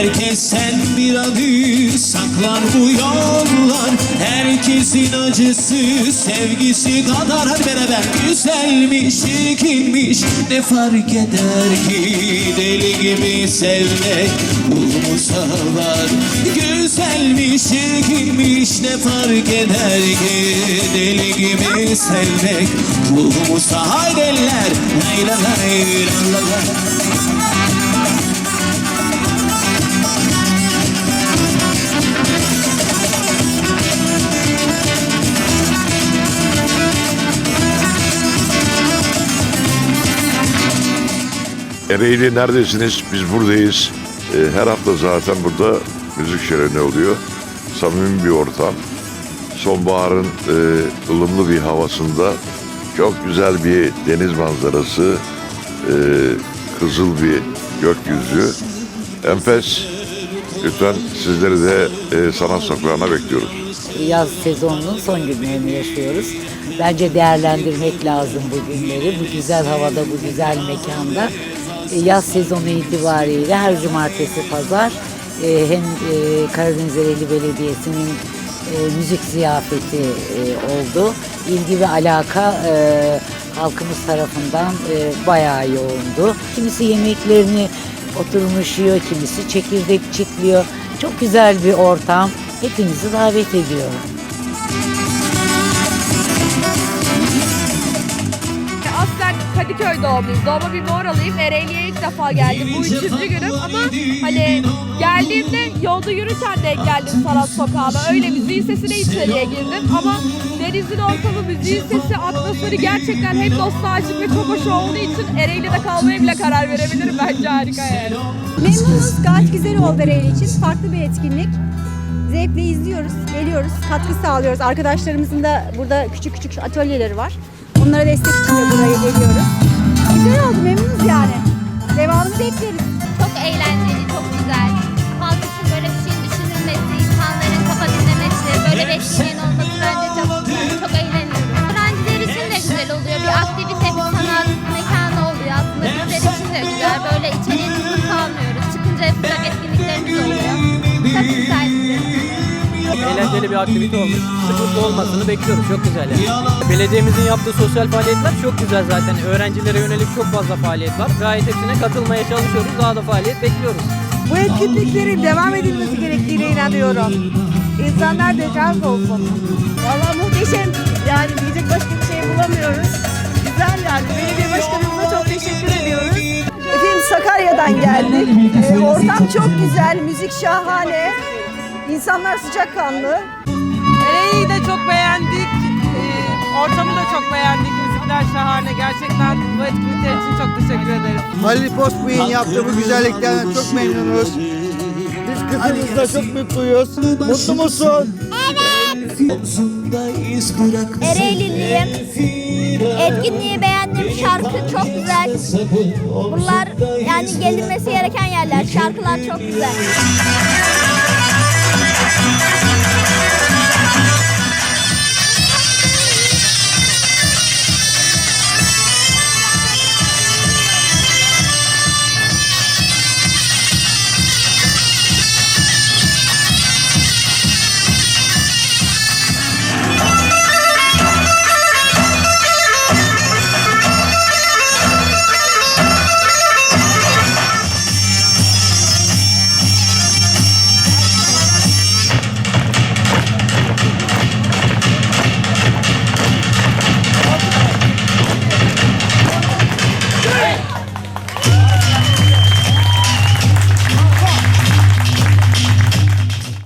Herkesten bir adı saklar bu yollar. Herkesin acısı sevgisi kadar. Hadi beraber. Güzelmiş çirkinmiş. Ne fark eder ki deli gibi sevmek? Ruhumuza var Güzelmiş çirkinmiş. Ne fark eder ki Deli gibi sevmek? Ruhumuza haydi eller. Lay la lay la Ereğli neredesiniz? Biz buradayız. Ee, Her hafta zaten burada müzik şöleni oluyor. Samimi bir ortam. Sonbaharın e, ılımlı bir havasında çok güzel bir deniz manzarası, e, kızıl bir gökyüzü. Enfes. Lütfen sizleri de e, sanat sokağına bekliyoruz. yaz sezonunun son günlerini yaşıyoruz. Bence değerlendirmek lazım bu günleri. Bu güzel havada, bu güzel mekanda. E, Yaz sezonu itibariyle her cumartesi pazar e, hem e, Karadeniz Ereğli Belediyesi'nin e, müzik ziyafeti oldu. İlgi ve alaka halkımız tarafından bayağı yoğundu. Kimisi yemeklerini oturmuş yiyor, kimisi çekirdek çitliyor. Çok güzel bir ortam. Hepinizi davet ediyorum. Kadıköy doğumluyum. Doğma bir Doğralıyım. Ereğli'ye ilk defa geldim. Bu üçüncü günüm ama hani geldiğimde yolda yürürken denk geldim sanat sokağına. Öyle müziğin sesine içeriye girdim ama denizin ortamı, müziğin sesi, atmosferi gerçekten hem nostaljik ve çok hoş olduğu için Ereğli'de kalmaya bile karar verebilirim. Bence harika yani. Memnunuz. Gayet güzel oldu Ereğli için. Farklı bir etkinlik. Zevkle izliyoruz, geliyoruz, katkı sağlıyoruz. Arkadaşlarımızın da burada küçük küçük atölyeleri var. Onlara destek için de buraya geliyoruz. Güzel oldu, memnunuz yani. Devamını bekleriz. Eğlenceli bir aktivite olmuş. Sıkıntı olmasını bekliyoruz. Çok güzel yani. Belediyemizin yaptığı sosyal faaliyetler çok güzel zaten. Öğrencilere yönelik çok fazla faaliyet var. Gayet hepsine katılmaya çalışıyoruz. Daha da faaliyet bekliyoruz. Bu etkinliklerin devam edilmesi gerektiğine inanıyorum. İnsanlar decaz olsun. Valla muhteşem. Yani diyecek başka bir şey bulamıyoruz. Güzel yani. Belediye başkanımıza çok teşekkür ediyoruz. Efendim Sakarya'dan geldik. Ee, ortam çok güzel, müzik şahane. İnsanlar sıcakkanlı. Ereğli'yi de çok beğendik. Ee, Ortamı da çok beğendik. Müzikler şahane. Gerçekten bu etkinlikler için çok teşekkür ederim. Halil Postbey'in yaptığı bu güzelliklerden çok memnunuz. Biz kızımızla çok mutluyuz. Mutlu musun? Bırakmasın Ereğliliyim. Etkinliği beğendim. Şarkı çok güzel. Bunlar yani gelinmesi gereken yerler. Şarkılar çok güzel. Thank you.